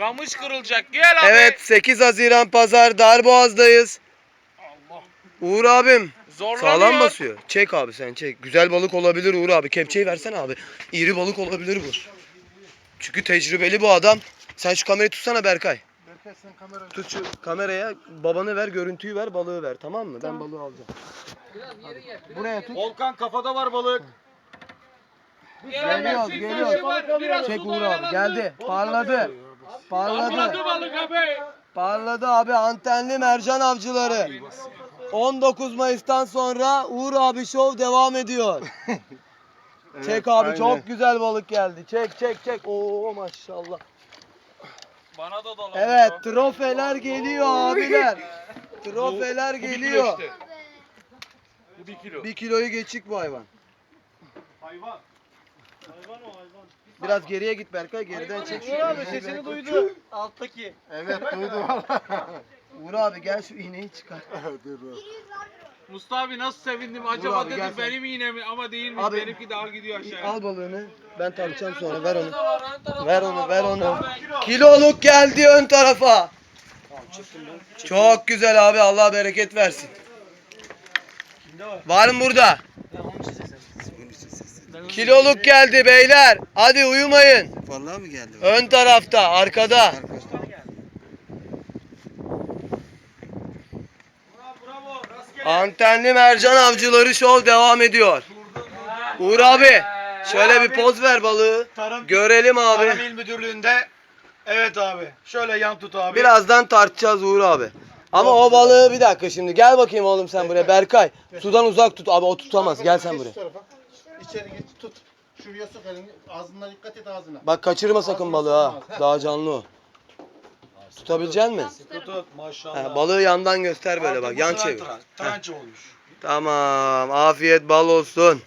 Kamış kırılacak. Gel abi. Evet 8 Haziran Pazar Darboğaz'dayız. Allah. Uğur abim Zorlanıyor. sağlam basıyor. Çek abi sen çek. Güzel balık olabilir Uğur abi. Kepçeyi versene abi. İri balık olabilir bu. Çünkü tecrübeli bu adam. Sen şu kamerayı tutsana Berkay. Berkay sen kamera Tut şu kameraya babanı ver, görüntüyü ver, balığı ver tamam mı? Ben balığı alacağım. Buraya tut. Volkan kafada var balık. Geliyoruz, geliyoruz. Çek Uğur abi. Geldi. Parladı. Parladı. balık abi. Parladı abi antenli mercan avcıları. 19 Mayıs'tan sonra Uğur abi şov devam ediyor. çek abi çok güzel balık geldi. Çek çek çek. Oo maşallah. Bana da dolamış Evet trofeler geliyor abiler. Trofeler Bu bir kilo geliyor. işte. Bu bir kilo. Bir kiloyu geçik bu hayvan. Hayvan. Hayvan o hayvan. Biraz geriye git Berkay geriden çek. Uğur abi sesini duydu. Alttaki. Evet duydu valla. Uğur abi gel şu iğneyi çıkar. Mustafa abi nasıl sevindim. Acaba abi, gel dedim sen. benim iğne mi ama değilmiş. Abi, Benimki daha gidiyor aşağıya. Al balığını. Ben tartacağım sonra ver onu. Ver onu ver onu. Kiloluk geldi ön tarafa. Çok güzel abi Allah bereket versin. Var mı burada? Kiloluk geldi beyler. Hadi uyumayın. Vallahi mi geldi? Ön tarafta, arkada. Antenli mercan avcıları şov devam ediyor. Uğur abi, şöyle bir poz ver balığı. Tarım, Görelim Tarım abi. İl Müdürlüğü'nde. Evet abi. Şöyle yan tut abi. Birazdan tartacağız Uğur abi. Ama o balığı bir dakika şimdi. Gel bakayım oğlum sen buraya. Berkay. Sudan uzak tut. Abi o tutamaz. Gel sen buraya. İçeri geç tut. Şuraya sok elini. Ağzına dikkat et ağzına. Bak kaçırma sakın balığı ha. Daha canlı o. Tutabilecek misin? Tut tut maşallah. Ha, balığı yandan göster böyle bak. Yan çevir. Tranç olmuş. Tamam. Afiyet bal olsun.